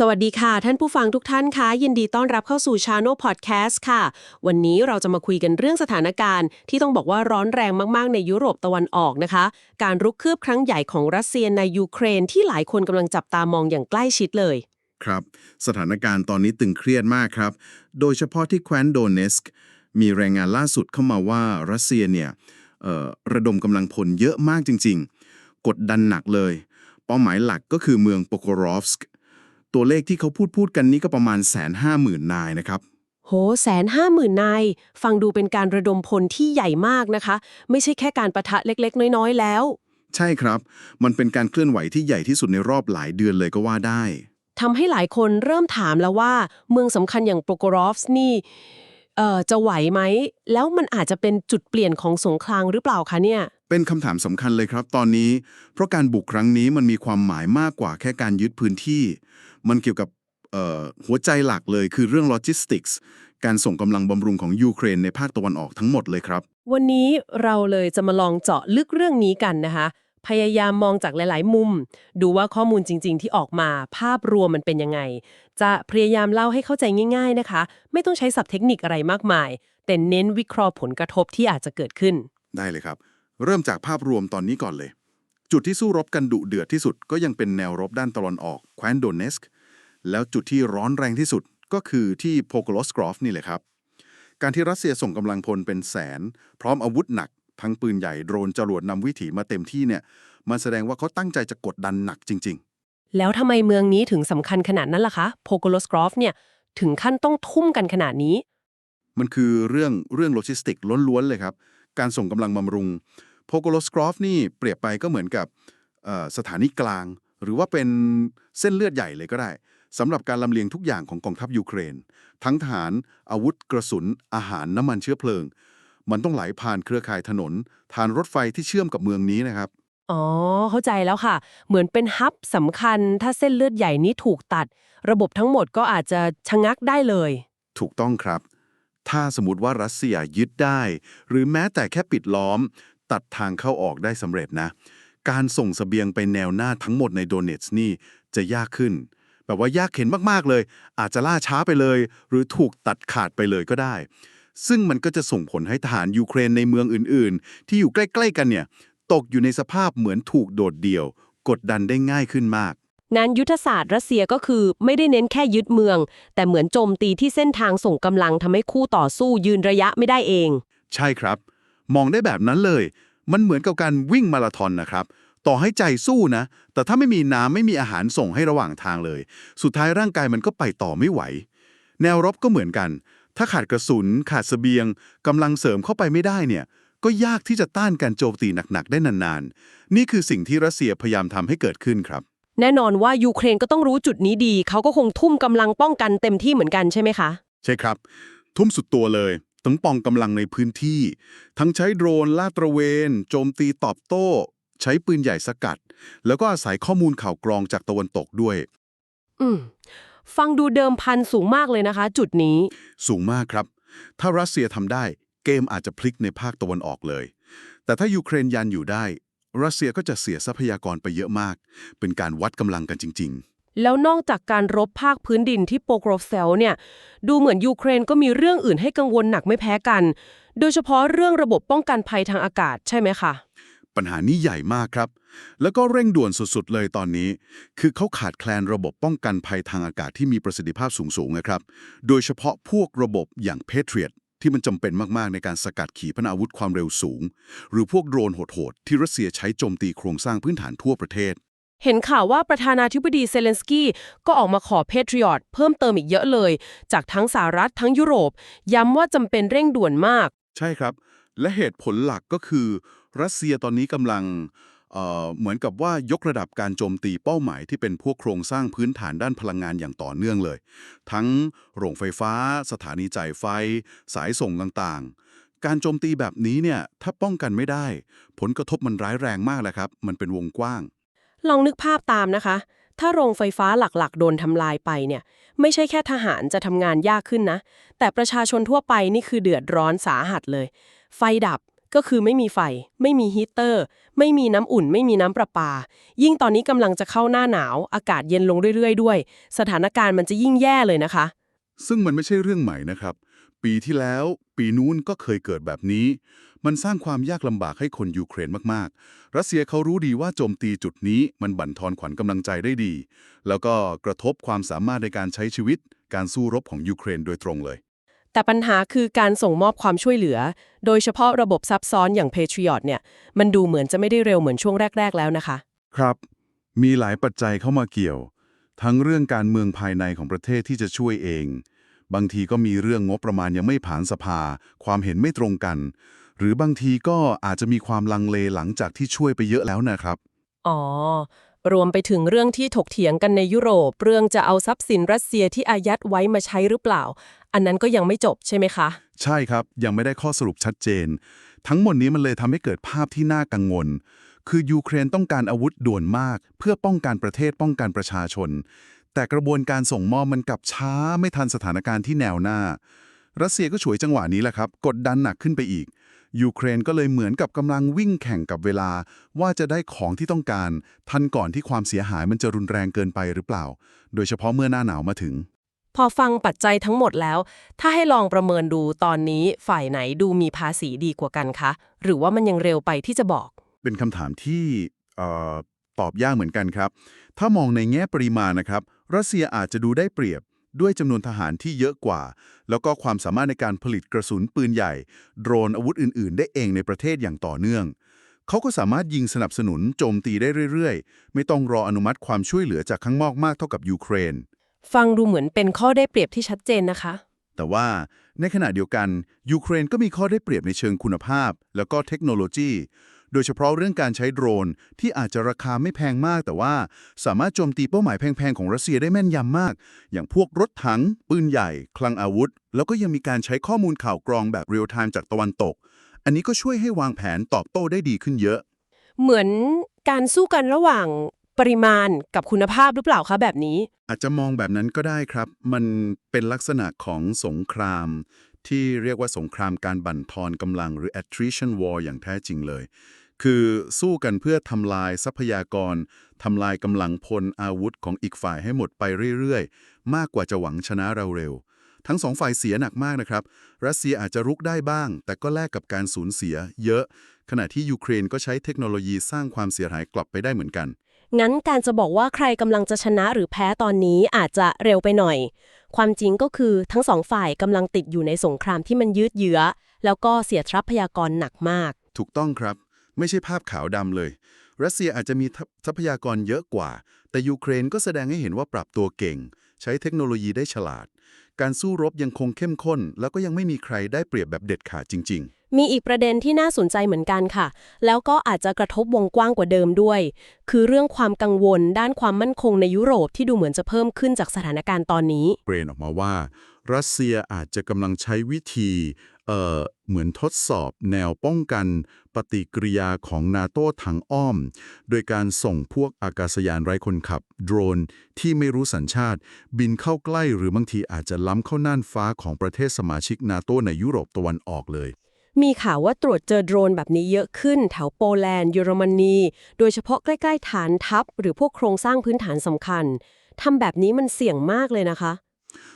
สวัสดีค่ะ ท่านผู้ฟังทุกท่านคะยินดีต้อนรับเข้าสู่ Channel Podcast ค่ะ วันนี้เราจะมาคุยกันเรื่องสถานการณ์ ที่ต้องบอกว่าร้อนแรงมากๆ ในยุโรปตะวันออกนะคะ การรุกคืบครั้งใหญ่ของรัสเซียในยูเครนที่หลายคนกำลังจับตามองอย่างใกล้ชิดเลย ครับ สถานการณ์ตอนนี้ตึงเครียดมากครับ โดยเฉพาะที่แคว้นโดเนสก์มีรายงานล่าสุดเข้ามาว่ารัสเซียเนี่ยระดมกำลังพลเยอะมากจริง ๆ กดดันหนักเลย เป้าหมายหลักก็คือเมืองโปโกรอฟสก์ ตัวเลขที่เขาพูดพูดกันนี้ก็ประมาณแสนห้าหมื่นนายนะครับ โหแสนห้าหมื่นนาย ฟังดูเป็นการระดมพลที่ใหญ่มากนะคะ ไม่ใช่แค่การประทะเล็กๆ น้อยๆ แล้ว ใช่ครับ มันเป็นการเคลื่อนไหวที่ใหญ่ที่สุดในรอบหลายเดือนเลยก็ว่าได้ทำให้หลายคนเริ่มถามแล้วว่า เมืองสำคัญอย่างโปโกรฟส์นี่เอ่อจะไหวไหม แล้วมันอาจจะเป็นจุดเปลี่ยนของสงครามหรือเปล่าคะเนี่ย เป็นคำถามสำคัญเลยครับตอนนี้ เพราะการบุกครั้งนี้มันมีความหมายมากกว่าแค่การยึดพื้นที่ มันเกี่ยวกับเอ่อหัวใจหลักเลยคือเรื่องโลจิสติกส์การส่งกำลังบำรุงของยูเครนในภาคตะวันออกทั้งหมดเลยครับ วันนี้เราเลยจะมาลองเจาะลึกเรื่องนี้กันนะคะ พยายามมองจากหลาย ๆ มุม ดูว่าข้อมูลจริง ๆ ที่ออกมาภาพรวมมันเป็นยังไง จะพยายามเล่าให้เข้าใจง่าย ๆ นะคะ ไม่ต้องใช้ศัพท์เทคนิคอะไรมากมาย แต่เน้นวิเคราะห์ผลกระทบที่อาจจะเกิดขึ้น ได้เลยครับ เริ่มจากภาพรวมตอนนี้ก่อนเลย จุดที่สู้รบกันดุเดือดที่สุดก็ยังเป็นแนวรบด้านตะวันออกแคว้นโดเนสก์แล้วจุดที่ร้อนแรงที่สุดก็คือที่โพโกลสกรอฟนี่แหละครับ การที่รัสเซียส่งกำลังพลเป็นแสน พร้อมอาวุธหนัก ทั้งปืนใหญ่โดรนจรวดนำวิถีมาเต็มที่เนี่ย มันแสดงว่าเขาตั้งใจจะกดดันหนักจริงแล้วทำไมเมืองนี้ถึงสำคัญขนาดนั้นล่ะคะโพโกโลสกรอฟเนี่ยถึงขั้นต้องทุ่มกันขนาดนี้ๆมันคือเรื่องเรื่องโลจิสติกล้วนๆเลยครับ การส่งกำลังบำรุง โพโกลสกรอฟนี่เปรียบไปก็เหมือนกับเอ่อสถานีกลาง หรือว่าเป็นเส้นเลือดใหญ่เลยก็ได้สำหรับการลำเลียงทุกอย่างของกองทัพยูเครน ทั้งทหาร อาวุธกระสุน อาหารน้ำมันเชื้อเพลิง มันต้องไหลผ่านเครือข่ายถนน ทานรถไฟที่เชื่อมกับเมืองนี้นะครับ อ๋อ เข้าใจแล้วค่ะ เหมือนเป็นฮับสำคัญ ถ้าเส้นเลือดใหญ่นี้ถูกตัด ระบบทั้งหมดก็อาจจะชะงักได้เลย ถูกต้องครับ ถ้าสมมติว่ารัสเซียยึดได้ หรือแม้แต่แค่ปิดล้อม ตัดทางเข้าออกได้สำเร็จนะ การส่งสเสบียงไปแนวหน้าทั้งหมดในโดเนตส์นี่จะยากขึ้น แบบว่ายากเข็นมากๆเลย อาจจะล่าช้าไปเลย หรือถูกตัดขาดไปเลยก็ได้ ซึ่งมันก็จะส่งผลให้ทหารยูเครนในเมืองอื่น ๆ ที่อยู่ใกล้ ๆ กันเนี่ยตกอยู่ในสภาพเหมือนถูกโดดเดี่ยว กดดันได้ง่ายขึ้นมากงานยุทธศาสตร์รัสเซียก็คือไม่ได้เน้นแค่ยึดเมือง แต่เหมือนโจมตีที่เส้นทางส่งกำลังทำให้คู่ต่อสู้ยืนระยะไม่ได้เอง ใช่ครับ มองได้แบบนั้นเลย มันเหมือนกับการวิ่งมาราธอนนะครับ ต่อให้ใจสู้นะ แต่ถ้าไม่มีน้ำไม่มีอาหารส่งให้ระหว่างทางเลย สุดท้ายร่างกายมันก็ไปต่อไม่ไหว แนวรบก็เหมือนกัน ถ้าขาดกระสุน ขาดเสบียงกำลังเสริมเข้าไปไม่ได้เนี่ย ก็ยากที่จะต้านการโจมตีหนักๆได้นานๆ นี่คือสิ่งที่รัสเซียพยายามทำให้เกิดขึ้นครับ แน่นอนว่ายูเครนก็ต้องรู้จุดนี้ดี เขาก็คงทุ่มกำลังป้องกันเต็มที่เหมือนกันใช่ไหมคะ ใช่ครับ ทุ่มสุดตัวเลย ทั้งปองกำลังในพื้นที่ ทั้งใช้โดรนลาดตระเวน โจมตีตอบโต้ ใช้ปืนใหญ่สกัด แล้วก็อาศัยข้อมูลข่าวกรองจากตะวันตกด้วย อืม ฟังดูเดิมพันสูงมากเลยนะคะ จุดนี้ สูงมากครับ ถ้ารัสเซียทำได้ เกมอาจจะพลิกในภาคตะวันออกเลย แต่ถ้ายูเครนยันอยู่ได้ รัสเซียก็จะเสียทรัพยากรไปเยอะมาก เป็นการวัดกำลังกันจริง ๆ แล้วนอกจากการรบภาคพื้นดินที่โปโกรฟเซลเนี่ย ดูเหมือนยูเครนก็มีเรื่องอื่นให้กังวลหนักไม่แพ้กัน โดยเฉพาะเรื่องระบบป้องกันภัยทางอากาศใช่ไหมคะปัญหานี้ใหญ่มากครับ แล้วก็เร่งด่วนสุดๆเลยตอนนี้ คือเขาขาดแคลนระบบป้องกันภัยทางอากาศที่มีประสิทธิภาพสูงๆนะครับ โดยเฉพาะพวกระบบอย่าง Patriot ที่มันจำเป็นมากๆในการสกัดขีปนาวุธความเร็วสูง หรือพวกโดรนโหดๆที่รัสเซียใช้โจมตีโครงสร้างพื้นฐานทั่วประเทศ เห็นข่าวว่าประธานาธิบดีเซเลนสกี้ก็ออกมาขอเพทริอตเพิ่มเติมอีกเยอะเลย จากทั้งสหรัฐทั้งยุโรป ย้ำว่าจำเป็นเร่งด่วนมาก ใช่ครับ และเหตุผลหลักก็คือ รัสเซียตอนนี้กำลังเเหมือนกับว่ายกระดับการโจมตีเป้าหมายที่เป็นพวกโครงสร้างพื้นฐานด้านพลังงานอย่างต่อเนื่องเลย ทั้งโรงไฟฟ้า สถานีจ่ายไฟ สายส่งต่างๆ การโจมตีแบบนี้เนี่ยถ้าป้องกันไม่ได้ ผลกระทบมันร้ายแรงมากแหละครับ มันเป็นวงกว้าง ลองนึกภาพตามนะคะ ถ้าโรงไฟฟ้าหลักๆ โดนทำลายไปเนี่ย ไม่ใช่แค่ทหารจะทำงานยากขึ้นนะ แต่ประชาชนทั่วไปนี่คือเดือดร้อนสาหัสเลย ไฟดับก็คือไม่มีไฟ ไม่มีฮีเตอร์ ไม่มีน้ำอุ่น ไม่มีน้ำประปา ยิ่งตอนนี้กำลังจะเข้าหน้าหนาว อากาศเย็นลงเรื่อย ๆ ด้วย สถานการณ์มันจะยิ่งแย่เลยนะคะ ซึ่งมันไม่ใช่เรื่องใหม่นะครับ ปีที่แล้ว ปีนู้นก็เคยเกิดแบบนี้ มันสร้างความยากลำบากให้คนยูเครนมากๆ รัสเซียเขารู้ดีว่าโจมตีจุดนี้มันบั่นทอนขวัญกำลังใจได้ดี แล้วก็กระทบความสามารถในการใช้ชีวิต การสู้รบของยูเครนโดยตรงเลย แต่ปัญหาคือการส่งมอบความช่วยเหลือ โดยเฉพาะระบบซับซ้อนอย่าง Patriot เนี่ย มันดูเหมือนจะไม่ได้เร็วเหมือนช่วงแรก ๆ แล้วนะคะ ครับ มีหลายปัจจัยเข้ามาเกี่ยว ทั้งเรื่องการเมืองภายในของประเทศที่จะช่วยเอง บางทีก็มีเรื่องงบประมาณยังไม่ผ่านสภา ความเห็นไม่ตรงกัน หรือบางทีก็อาจจะมีความลังเลหลังจากที่ช่วยไปเยอะแล้วนะครับ อ๋อ รวมไปถึงเรื่องที่ถกเถียงกันในยุโรป เรื่องจะเอาทรัพย์สินรัสเซียที่อายัดไว้มาใช้หรือเปล่า อันนั้นก็ยังไม่จบใช่ไหมคะ ใช่ครับ ยังไม่ได้ข้อสรุปชัดเจน ทั้งหมดนี้มันเลยทำให้เกิดภาพที่น่ากังวล คือยูเครนต้องการอาวุธด่วนมาก เพื่อป้องกันประเทศป้องกันประชาชน แต่กระบวนการส่งมอบมันกลับช้าไม่ทันสถานการณ์ที่แนวหน้า รัสเซียก็ฉวยจังหวะนี้แหละครับ กดดันหนักขึ้นไปอีก ยูเครนก็เลยเหมือนกับกำลังวิ่งแข่งกับเวลา ว่าจะได้ของที่ต้องการ ทันก่อนที่ความเสียหายมันจะรุนแรงเกินไปหรือเปล่า โดยเฉพาะเมื่อหน้าหนาวมาถึง พอฟังปัจจัยทั้งหมดแล้ว ถ้าให้ลองประเมินดูตอนนี้ฝ่ายไหนดูมีภาษีดีกว่ากันคะ หรือว่ามันยังเร็วไปที่จะบอก เป็นคำถามที่ตอบยากเหมือนกันครับ ถ้ามองในแง่ปริมาณนะครับ รัสเซียอาจจะดูได้เปรียบ ด้วยจำนวนทหารที่เยอะกว่า แล้วก็ความสามารถในการผลิตกระสุนปืนใหญ่ โดรนอาวุธอื่น ๆ ได้เองในประเทศอย่างต่อเนื่อง เขาก็สามารถยิงสนับสนุนโจมตีได้เรื่อย ๆ ไม่ต้องรออนุมัติความช่วยเหลือจากข้างนอกมากเท่ากับยูเครน ฟังดูเหมือนเป็นข้อได้เปรียบที่ชัดเจนนะคะ แต่ว่าในขณะเดียวกันยูเครนก็มีข้อได้เปรียบในเชิงคุณภาพ แล้วก็เทคโนโลยี โดยเฉพาะเรื่องการใช้โดรน ที่อาจจะราคาไม่แพงมาก แต่ว่าสามารถโจมตีเป้าหมายแพงๆ ของรัสเซียได้แม่นยำมาก อย่างพวกรถถัง ปืนใหญ่ คลังอาวุธ แล้วก็ยังมีการใช้ข้อมูลข่าวกรองแบบเรียลไทม์จากตะวันตก อันนี้ก็ช่วยให้วางแผนตอบโต้ได้ดีขึ้นเยอะ เหมือนการสู้กันระหว่างปริมาณกับคุณภาพหรือเปล่าคะแบบนี้ อาจจะมองแบบนั้นก็ได้ครับ มันเป็นลักษณะของสงคราม ที่เรียกว่าสงครามการบั่นทอนกำลังหรือ attrition war อย่างแท้จริงเลย คือสู้กันเพื่อทำลายทรัพยากรทำลายกำลังพลอาวุธของอีกฝ่ายให้หมดไปเรื่อยๆ มากกว่าจะหวังชนะเราเร็ว ทั้งสองฝ่ายเสียหนักมากนะครับ รัสเซียอาจจะรุกได้บ้าง แต่ก็แลกกับการสูญเสีย เยอะ ขณะที่ยูเครนก็ใช้เทคโนโลยีสร้างความเสียหายกลับไปได้เหมือนกัน งั้นการจะบอกว่าใครกำลังจะชนะหรือแพ้ตอนนี้อาจจะเร็วไปหน่อย ความจริงก็คือทั้งสองฝ่ายกำลังติดอยู่ในสงครามที่มันยืดเยื้อ แล้วก็เสียทรัพยากรหนักมาก ถูกต้องครับ ไม่ใช่ภาพขาวดำเลย รัสเซียอาจจะมีทรัพยากรเยอะกว่า แต่ยูเครนก็แสดงให้เห็นว่าปรับตัวเก่ง ใช้เทคโนโลยีได้ฉลาด การสู้รบยังคงเข้มข้น แล้วก็ยังไม่มีใครได้เปรียบแบบเด็ดขาดจริง มีอีกประเด็นที่น่าสนใจเหมือนกันค่ะ แล้วก็อาจจะกระทบวงกว้างกว่าเดิมด้วย คือเรื่องความกังวลด้านความมั่นคงในยุโรปที่ดูเหมือนจะเพิ่มขึ้นจากสถานการณ์ตอนนี้เบรนออกมาว่า รัสเซียอาจจะกำลังใช้วิธีเอ่อเหมือนทดสอบแนวป้องกันปฏิกิริยาของนาโต้ทางอ้อม โดยการส่งพวกอากาศยานไร้คนขับ โดรนที่ไม่รู้สัญชาติ บินเข้าใกล้หรือบางทีอาจจะล้ำเข้าน่านฟ้าของประเทศสมาชิกนาโต้ในยุโรปตะวันออกเลย มีข่าวว่าตรวจเจอโดรนแบบนี้เยอะขึ้น แถวโปแลนด์เยอรมนี โดยเฉพาะใกล้ๆฐานทัพ หรือพวกโครงสร้างพื้นฐานสำคัญทำแบบนี้มันเสี่ยงมากเลยนะคะ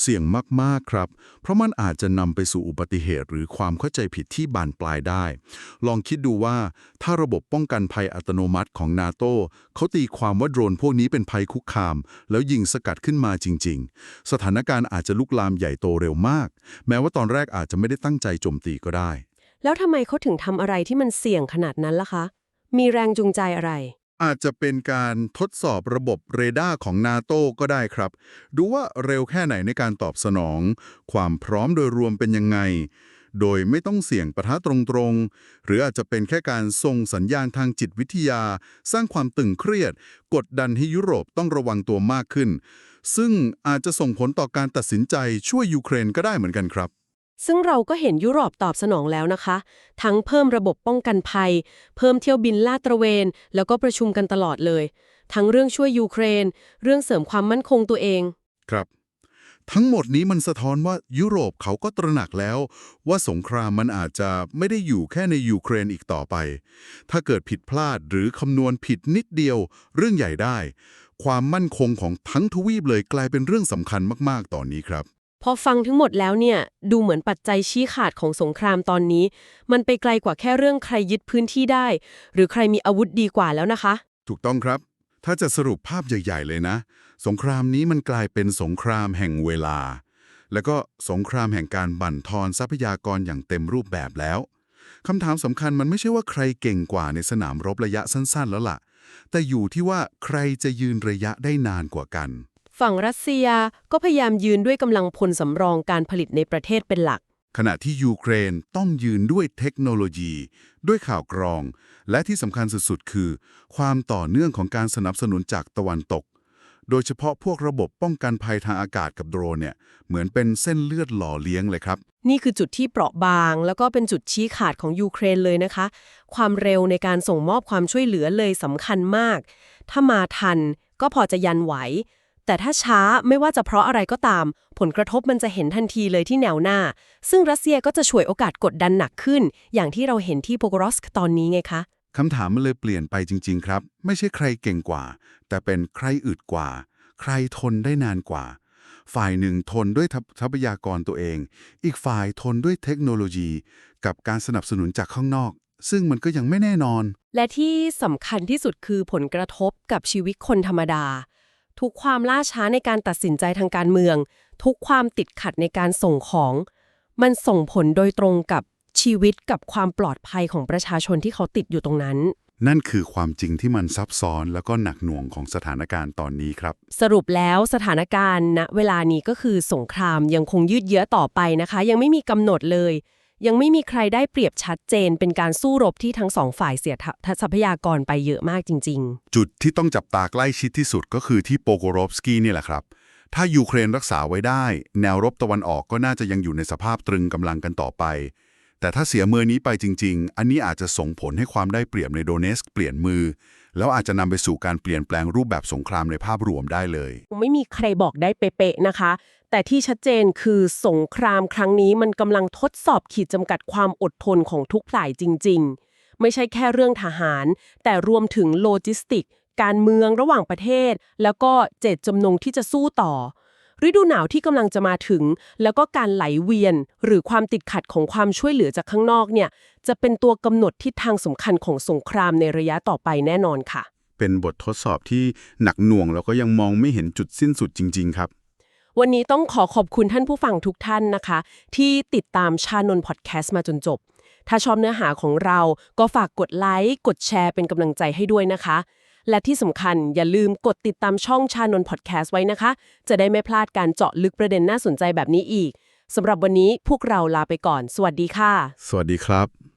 เสี่ยงมากๆครับ เพราะมันอาจจะนำไปสู่อุบัติเหตุ หรือความเข้าใจผิดที่บานปลายได้ ลองคิดดูว่าถ้าระบบป้องกันภัยอัตโนมัติของนาโตเขาตีความว่าโดรนพวกนี้เป็นภัยคุกคาม แล้วยิงสกัดขึ้นมาจริง ๆ สถานการณ์อาจจะลุกลามใหญ่โตเร็วมาก แม้ว่าตอนแรกอาจจะไม่ได้ตั้งใจโจมตีก็ได้ แล้วทำไมเขาถึงทำอะไรที่มันเสี่ยงขนาดนั้นล่ะคะ มีแรงจูงใจอะไร อาจจะเป็นการทดสอบระบบเรดาร์ของนาโตก็ได้ครับ ดูว่าเร็วแค่ไหนในการตอบสนอง ความพร้อมโดยรวมเป็นยังไง โดยไม่ต้องเสี่ยงปะทะตรงๆ หรืออาจจะเป็นแค่การส่งสัญญาณทางจิตวิทยา สร้างความตึงเครียด กดดันให้ยุโรปต้องระวังตัวมากขึ้น ซึ่งอาจจะส่งผลต่อการตัดสินใจช่วยยูเครนก็ได้เหมือนกันครับ ซึ่งเราก็เห็นยุโรปตอบสนองแล้วนะคะ ทั้งเพิ่มระบบป้องกันภัย เพิ่มเที่ยวบินลาดตระเวน แล้วก็ประชุมกันตลอดเลย ทั้งเรื่องช่วยยูเครน เรื่องเสริมความมั่นคงตัวเอง ครับ ทั้งหมดนี้มันสะท้อนว่ายุโรปเขาก็ตระหนักแล้ว ว่าสงครามมันอาจจะไม่ได้อยู่แค่ในยูเครนอีกต่อไป ถ้าเกิดผิดพลาดหรือคำนวณผิดนิดเดียว เรื่องใหญ่ได้ ความมั่นคงของทั้งทวีปเลยกลายเป็นเรื่องสำคัญมากๆตอนนี้ครับ พอฟังทั้งหมดแล้วเนี่ย ดูเหมือนปัจจัยชี้ขาดของสงครามตอนนี้ มันไปไกลกว่าแค่เรื่องใครยึดพื้นที่ได้ หรือใครมีอาวุธดีกว่าแล้วนะคะ ถูกต้องครับ ถ้าจะสรุปภาพใหญ่ ๆ เลยนะ สงครามนี้มันกลายเป็นสงครามแห่งเวลา แล้วก็สงครามแห่งการบั่นทอนทรัพยากรอย่างเต็มรูปแบบแล้วคำถามสำคัญมันไม่ใช่ว่าใครเก่งกว่าในสนามรบระยะสั้น ๆ แล้วล่ะ แต่อยู่ที่ว่าใครจะยืนระยะได้นานกว่ากัน ฝั่งรัสเซียก็พยายามยืนด้วยกำลังพลสำรองการผลิตในประเทศเป็นหลัก ขณะที่ยูเครนต้องยืนด้วยเทคโนโลยี ด้วยข่าวกรอง และที่สำคัญสุดๆ คือ ความต่อเนื่องของการสนับสนุนจากตะวันตก โดยเฉพาะพวกระบบป้องกันภัยทางอากาศกับโดรนเนี่ยเหมือนเป็นเส้นเลือดหล่อเลี้ยงเลยครับ นี่คือจุดที่เปราะบาง แล้วก็เป็นจุดชี้ขาดของยูเครนเลยนะคะ ความเร็วในการส่งมอบความช่วยเหลือเลยสำคัญมาก ถ้ามาทันก็พอจะยันไหว แต่ถ้าช้าไม่ว่าจะเพราะอะไรก็ตาม ผลกระทบมันจะเห็นทันทีเลยที่แนวหน้า ซึ่งรัสเซียก็จะฉวยโอกาสกดดันหนักขึ้น อย่างที่เราเห็นที่โปโกรอสกตอนนี้ไงคะคำถามมันเลยเปลี่ยนไปจริง ๆ ครับ ไม่ใช่ใครเก่งกว่า แต่เป็นใครอึดกว่า ใครทนได้นานกว่า ฝ่ายหนึ่งทนด้วยทรัพทรัพยากรตัวเอง อีกฝ่ายทนด้วยเทคโนโลยี กับการสนับสนุนจากข้างนอก ซึ่งมันก็ยังไม่แน่นอน และที่สำคัญที่สุดคือผลกระทบกับชีวิตคนธรรมดา ทุกความล่าช้าในการตัดสินใจทางการเมือง ทุกความติดขัดในการส่งของ มันส่งผลโดยตรงกับชีวิตกับความปลอดภัยของประชาชนที่เขาติดอยู่ตรงนั้น นั่นคือความจริงที่มันซับซ้อนแล้วก็หนักหน่วงของสถานการณ์ตอนนี้ครับ สรุปแล้วสถานการณ์ณเวลานี้ก็คือสงครามยังคงยืดเยื้อต่อไปนะคะ ยังไม่มีกำหนดเลย ยังไม่มีใครได้เปรียบชัดเจน เป็นการสู้รบที่ทั้งสองฝ่ายเสียททรัพยากรไปเยอะมากจริง ๆ จุดที่ต้องจับตาใกล้ชิดที่สุดก็คือที่โปโกโรฟสกี้นี่แหละครับ ถ้ายูเครนรักษาไว้ได้ แนวรบตะวันออกก็น่าจะยังอยู่ในสภาพตรึงกำลังกันต่อไป แต่ถ้าเสียมือนี้ไปจริง ๆ อันนี้อาจจะส่งผลให้ความได้เปรียบในโดเนสก์เปลี่ยนมือ แล้วอาจจะนำไปสู่การเปลี่ยนแปลงรูปแบบสงครามในภาพรวมได้เลย ไม่มีใครบอกได้เป๊ะๆนะคะ แต่ที่ชัดเจนคือสงครามครั้งนี้มันกำลังทดสอบขีดจำกัดความอดทนของทุกฝ่ายจริง ๆ ไม่ใช่แค่เรื่องทหาร แต่รวมถึงโลจิสติก การเมืองระหว่างประเทศ แล้วก็เจตจำนงที่จะสู้ต่อ ฤดูหนาวที่กำลังจะมาถึง แล้วก็การไหลเวียน หรือความติดขัดของความช่วยเหลือจากข้างนอกเนี่ยจะเป็นตัวกำหนดทิศทางสำคัญของสงครามในระยะต่อไปแน่นอนค่ะ เป็นบททดสอบที่หนักหน่วงแล้วก็ยังมองไม่เห็นจุดสิ้นสุดจริง ๆ ครับ วันนี้ต้องขอขอบคุณท่านผู้ฟังทุกท่านนะคะ ที่ติดตามชานนพอดแคสต์มาจนจบ ถ้าชอบเนื้อหาของเราก็ฝากกดไลค์กดแชร์เป็นกำลังใจให้ด้วยนะคะ และที่สำคัญอย่าลืมกดติดตามช่องชานนพอดแคสต์ไว้นะคะ จะได้ไม่พลาดการเจาะลึกประเด็นน่าสนใจแบบนี้อีกสำหรับวันนี้พวกเราลาไปก่อน สวัสดีค่ะ สวัสดีครับ